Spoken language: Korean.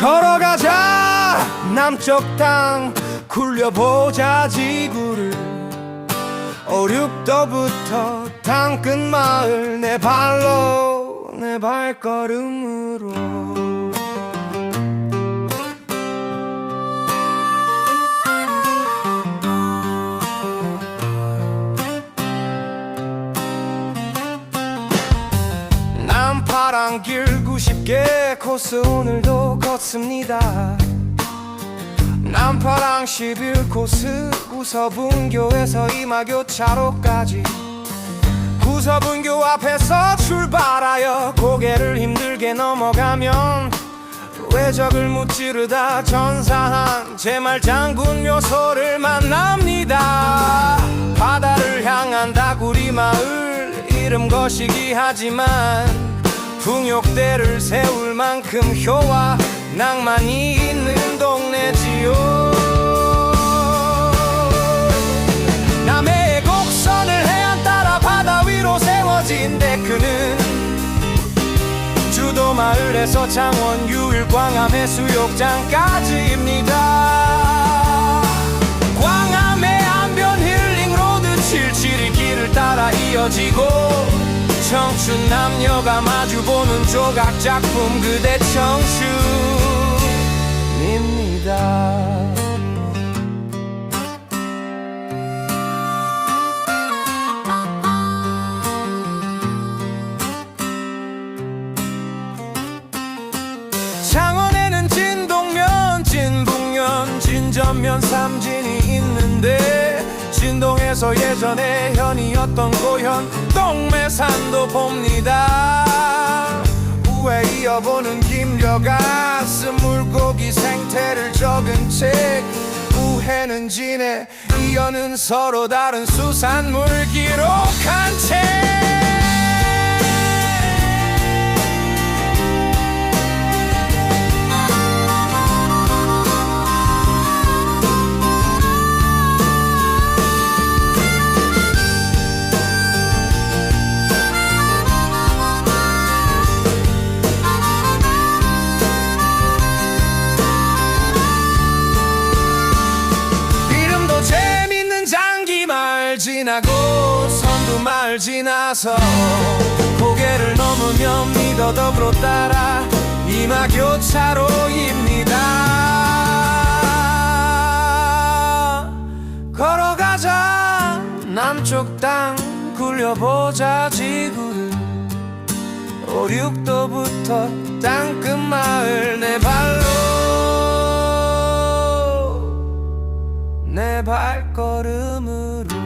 걸어가자. 남쪽 땅 굴려보자 지구를. 오륙도부터 땅끝 마을 내 발로 내 발걸음으로. 남파랑 길 90개 코스 오늘도 걷습니다. 남파랑 11코스 구서분교에서 이마교차로까지. 구서분교 앞에서 출발하여 고개를 힘들게 넘어가면 외적을 무찌르다 전사한 제말 장군 묘소를 만납니다. 바다를 향한 다구리 마을 이름 거시기 하지만 풍욕대를 세울 만큼 효와 낭만이 있는 동네지요. 남해의 곡선을 해안 따라 바다 위로 세워진 데크는 주도 마을에서 창원 유일 광암 해수욕장까지입니다 남녀가 마주보는 조각 작품 그대 청춘입니다. 창원에는 진동면, 진북면, 진전면 삼진이 진동에서 예전에 현이었던 고현 동매산도 봅니다. 후에 이어보는 김려가 쓴 물고기 생태를 적은 책. 우해는 진해 이어는 서로 다른 수산물 기록한 책 지나고 선두 마을 지나서 고개를 넘으면 미더덕으로 따라 이마 교차로입니다. 걸어가자. 남쪽 땅 굴려보자 지구를. 오륙도부터 땅끝 마을 내 발로. 내 발걸음으로